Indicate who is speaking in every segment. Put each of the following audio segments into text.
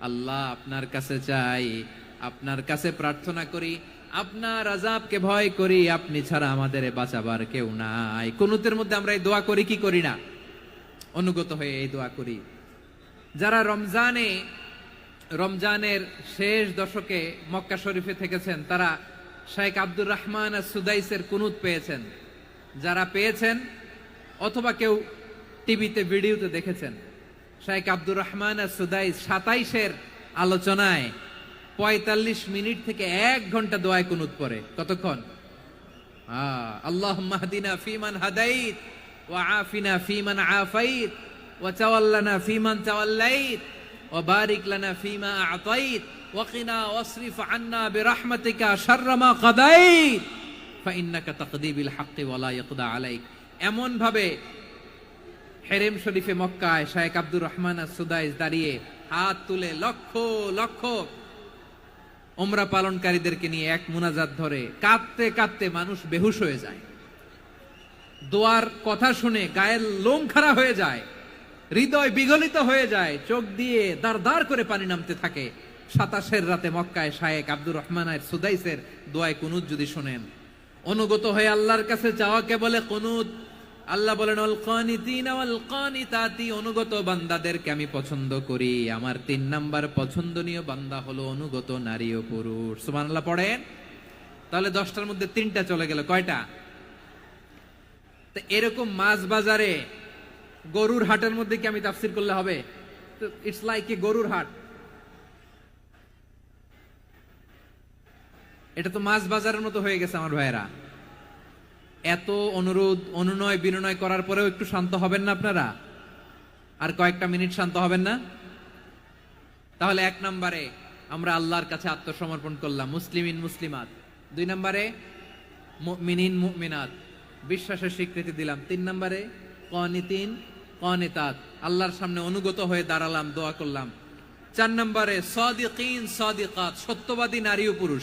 Speaker 1: আল্লাহ আপনার কাছে চাই, আপনার কাছে প্রার্থনা করি, আপনার আজাবকে ভয় করি, আপনি ছাড়া আমাদের বাঁচাবার কেউ নাই। কোনতের মধ্যে আমরা এই দোয়া করি, কি করি না? অনুগত হয়ে এই দোয়া করি। যারা রমজানে, রমজানের শেষ দশকে মক্কা শরীফে থেকেছেন, তারা শাইখ আব্দুর রহমান আর সুদাইসের কুনুত পেয়েছেন। যারা পেয়েছেন অথবা কেউ টিভিতে, ভিডিওতে দেখেছেন শাইখ আব্দুর রহমান আর সুদাইস সাতাইশের আলোচনায় পঁয়তাল্লিশ মিনিট থেকে এক ঘণ্টা দোয়ায় কুনুত পরে কতক্ষণ? আল্লাহ মাহদিনা ফিমান হাদাইত, ওয়া আফিনা ফিমান আফাইত, ওয়া তাওয়াল্লানা ফিমান তাওয়াল্লাইত, ওয়া বারিক লানা ফিমা আতাইত। এমন ভাবে হেরেম শরীফে মক্কায় আব্দুর রহমান সুদাইস দাঁড়িয়ে হাত তুলে লক্ষ লক্ষ ওমরা পালনকারীদেরকে নিয়ে এক মুনাজাত ধরে কাঁদতে কাঁদতে মানুষ বেহুশ হয়ে যায়। দোয়ার কথা শুনে গায়ের লোম খাড়া হয়ে যায়, হৃদয় বিগলিত হয়ে যায়, চোখ দিয়ে দাঁড় করে পানি নামতে থাকে। সাতাশের রাতে মক্কায় শায়েক আব্দুর রহমান আর সুদাইসের দোয়ায় কুনুত যদি শোনেন। অনুগত হয়ে আল্লাহর কাছে চাওয়াকে বলে কুনুত? আল্লাহ বলেন অনুগত বান্দাদেরকে আমি পছন্দ করি। আমার তিন নাম্বার পছন্দনীয় বান্দা হলো অনুগত নারী ও পুরুষ। সুবহানাল্লাহ, পড়েন? তাহলে দশটার মধ্যে তিনটা চলে গেল। কয়টা? তো এরকম মাছ বাজারে গরুর হাটের মধ্যে কি আমি তাফসির করলে হবে? ইটস লাইক এ গরুর হাট। এটা তো মাছ বাজারের মতো হয়ে গেছে আমার ভাইয়েরা। এত অনুরোধ, অনুনয়, বিনয় করার পরেও একটু শান্ত হবেন না আপনারা? আর কয়েকটা মিনিট শান্ত হবেন না? তাহলে এক নম্বরে আমরা আল্লাহর কাছে আত্মসমর্পণ করলাম মুসলিমিন মুসলিমাত। দুই নম্বরে মিনিন মুমিনাত। বিশ্বাসের স্বীকৃতি দিলাম। তিন নম্বরে, কনিতিন, কনিতাত। আল্লাহর সামনে অনুগত হয়ে দাঁড়ালাম, দোয়া করলাম। চার নম্বরে, সদিকিন, সদিকাত, সত্যবাদী নারী ও পুরুষ।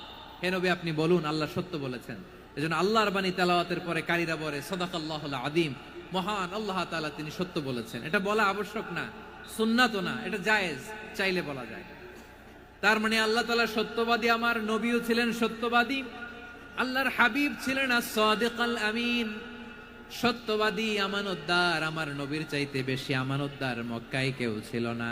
Speaker 1: হে নবী, আপনি বলুন, আল্লাহ সত্য বলেছেন। এজন্য আল্লাহর বাণী তেলাওয়াতের পরে কারিরা বলে সদাকাল্লাহুল আদিম মহান আল্লাহ তাআলা তিনি সত্য বলেছেন। এটা বলা আবশ্যক না সুন্নাত না, এটা জায়েজ, চাইলে বলা যায়। তার মানে আল্লাহ তাআলা সত্যবাদী, আমার নবীও ছিলেন সত্যবাদী, আল্লাহর হাবিব ছিলেন আমিন। সত্যবাদী, আমানতদার, আমার নবীর চাইতে বেশি আমানতদার মক্কায় কেউ ছিল না।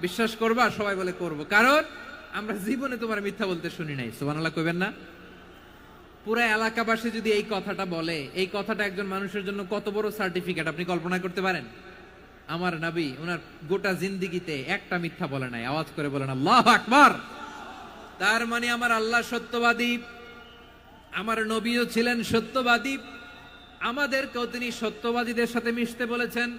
Speaker 1: বিশ্বাস করবা? সবাই বলে করব। কারণ আমরা জীবনে তোমার মিথ্যা বলতে শুনি নাই। সুবহানাল্লাহ কইবেন না? পুরো এলাকাবাসী যদি এই কথাটা বলে, এই কথাটা একজন মানুষের জন্য কত বড় সার্টিফিকেট আপনি কল্পনা করতে পারেন? আমার নবী ওনার গোটা জিন্দিগিতে একটা মিথ্যা বলে নাই। আওয়াজ করে বলেন, আল্লাহ আকবার! তার মানে আমার আল্লাহ সত্যবাদী, আমার নবীও ছিলেন সত্যবাদী। আমাদেরকেও তিনি সত্যবাদীদের সাথে মিশতে বলেছেন।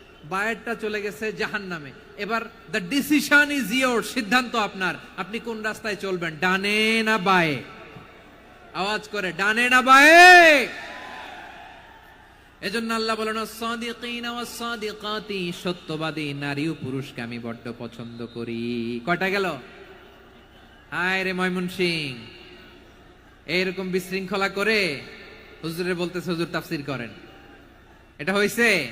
Speaker 1: বায়েরটা চলে গেছে জাহান্নামে। এবার দ্য ডিসিশন ইজ ইয়োর সিদ্ধান্ত আপনার। আপনি কোন রাস্তায় চলবেন? ডানে না বায়ে? আওয়াজ করে, ডানে না বায়ে? আল্লাহ বলেন সত্যবাদী নারী ও পুরুষকে আমি বড্ড পছন্দ করি। কয়টা গেল? হায় রে ময়মন সিং এইরকম বিশৃঙ্খলা করে হুজুরে বলতেছে, হুজুর তাফসির করেন। এটা হয়েছে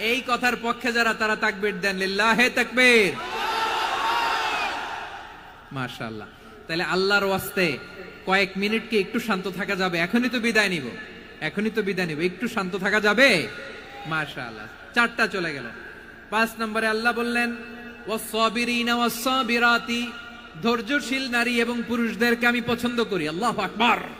Speaker 1: এই কথার পক্ষে যারা, তারা তাকবির দেন। লিল্লাহে তাকবীর। মাশাআল্লাহ। তাহলে আল্লাহর ওয়াস্তে কয়েক মিনিট কি একটু শান্ত থাকা যাবে? এখনই তো বিদায় নিব। এখনই তো বিদায় নিব। একটু শান্ত থাকা যাবে? মাশাআল্লাহ। চারটা চলে গেল। পাঁচ নম্বরে আল্লাহ বললেন ধৈর্যশীল নারী এবং পুরুষদেরকে আমি পছন্দ করি। আল্লাহু আকবার।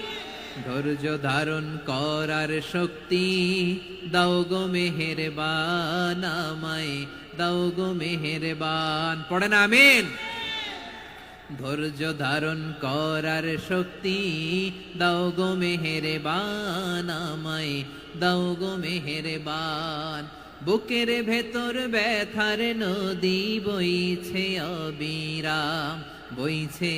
Speaker 1: ধৈর্য ধারণ করার শক্তি। দাও গো মেহেরবান আমায়, দাও গো মেহেরবান। পড়েন আমিন। ধৈর্য ধারণ করার শক্তি। দাও গো মেহেরবান আমায়, দাও গো মেহেরবান। বুকের ভেতর ব্যথার নদী বইছে অবিরাম, বইছে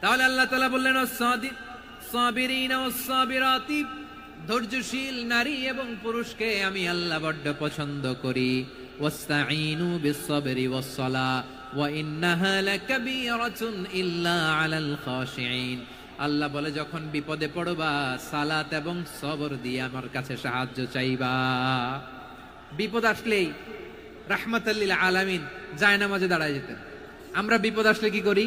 Speaker 1: তাহলে আল্লাহ তালা বললেন ধৈর্যশীল নারী এবং পুরুষকে আমি আল্লাহ বড্ড পছন্দ করি। ওয়াস্তাঈনু বিসসাবরি ওয়াসসালা ওয়া ইন্নাহা লাকাবীরাতুন ইল্লা আলাল খাশিঈন। আল্লাহ বলে, যখন বিপদে পড়বা, সালাত এবং সবর দিয়ে আমার কাছে সাহায্য চাইবা। বিপদ আসলেই রাহমাতাল্লিল আলামিন জায়নামাজে দাঁড়ায় যেতেন। আমরা বিপদ আসলে কি করি?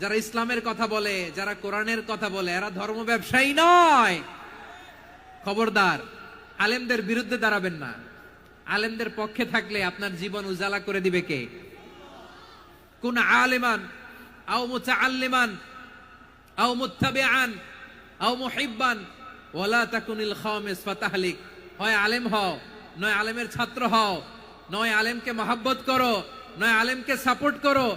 Speaker 1: যারা ইসলামের কথা বলে, যারা কোরআনের কথা বলে, এরা ধর্ম ব্যবসায়ী নয়। খবরদার, আলেমদের বিরুদ্ধে দাঁড়াবেন না। আলেমদের পক্ষে থাকলে আপনার জীবন উজালা করে দিবে কে? কোন আলেমান, আও হয় আলেম হও, নয় আলেমের ছাত্র হও, নয় আলেমকে মহাব্বত করো, নয় আলেমকে সাপোর্ট করো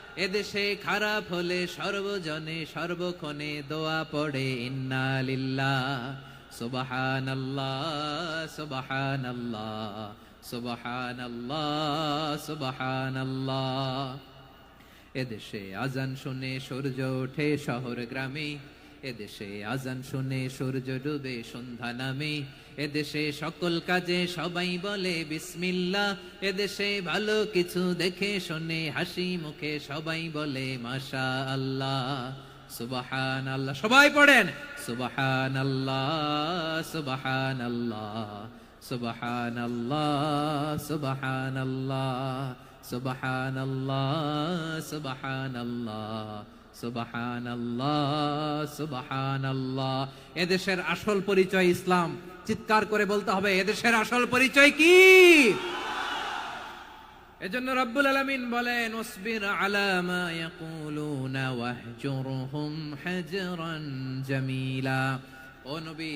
Speaker 1: এদেশে খারাপ হলে সর্বজনে সর্বক্ষণে দোয়া পড়ে, ইন্না লিল্লাহ, সুবহানাল্লাহ সুবহানাল্লাহ সুবহানাল্লাহ সুবহানাল্লাহ। এদেশে আজান শুনে সূর্য ওঠে শহর গ্রামে, এদেশে আজান শুনে সূর্য ডুবে সন্ধ্যা নামে এদেশে সকল কাজে সবাই বলে বিসমিল্লা এদেশে ভালো কিছু দেখে শুনে হাসি মুখে সবাই বলে মাশা আল্লাহ সুবাহান আল্লাহ সবাই পড়েন। সুবাহান আল্লাহ সুবাহান আল্লাহ সুবাহান আল্লাহ সুবাহান আল্লাহ সুবাহান আল্লাহ সুবাহান আল্লাহ সুবাহান আল্লাহ সুবাহান আল্লাহ এদেশের আসল পরিচয় ইসলাম। চিৎকার করে বলতে হবে, এদেশের আসল পরিচয় কি? এজন্য রব্বুল আলমিন বলেন ওসবির আলা মা ইয়াকুলুনা ওয়াহজুরহুম হাজরান জামিলা। ও নবী